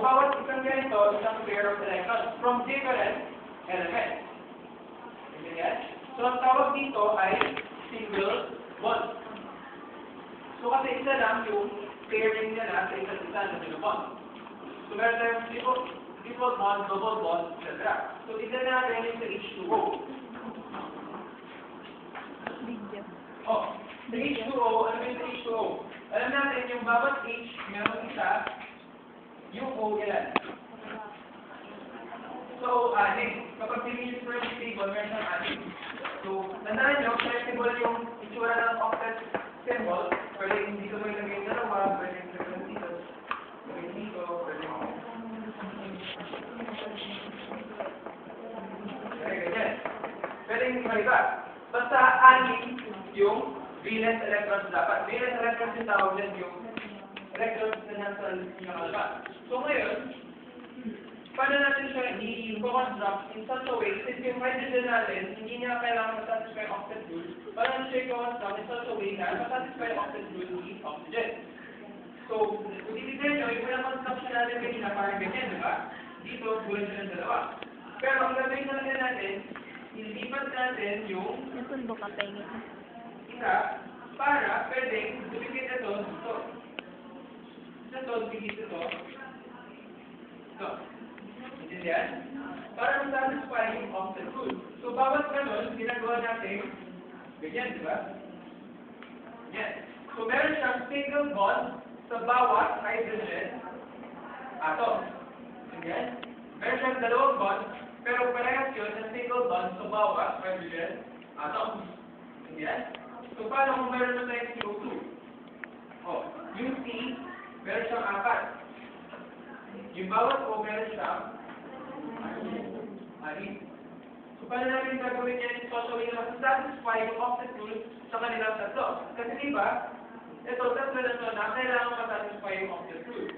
Bawat isang ganito, isang pair of electrons from different elements. Ganyan. So, ang tawag dito ay single bond. So, kasi isa lang yung pairing nila sa isa't isa na single bond. So, meron tayong triple, triple bond, double bond, etc. So, tignan natin yung sa H2O. Video. Oh, sa H2O, ano yung sa H2O? Alam natin yung bawat H, meron isa, yung O ilan. So, anim. Kapag pinili first table, meron siyang anim. So, tandaan nyo, flexible yung itsura ng octet symbol. Pwede hindi ko may lagay dalawa, pwede yung lagay dito, pwede dito, pwede Pwede ganyan. Pwede yung iba. Basta anim yung valence electrons dapat. Valence electrons yung tawag dyan yung electrons na nasa pinakalabas. So ngayon, paano natin siya i-construct in such way, since yung hydrogen natin, hindi niya kailangan masatisfy octet rule, paano natin siya i-construct way na masatisfy octet oxygen. So, kung titignan nyo, yung pinaka-construction natin kanina, parang ganyan, di ba? Dito, bulan siya ng dalawa. Pero ang gagawin na lang natin, ilipat natin yung Nasundo ka pa ingit. isa para pwedeng dumikit ito dito. Ito, dumikit ito. Ito. Intindihan? Para masatisfy yung offset rule. So, bawat ganun, ginagawa natin ganyan, di ba? Yan. So, meron siyang single bond sa bawat hydrogen atom. Ganyan. Meron siyang dalawang bond, pero parehas yun ng single bond sa bawat hydrogen atom. Ganyan. So, paano kung meron na tayong CO2? Oh, yung C, meron siyang apat. Yung bawat O, meron siyang anim. So, paano namin gagawin yan ito so na satisfy yung offset sa kanilang tatlo? Kasi di ba, ito, tatlo na ito na kailangan masatisfy yung offset rule.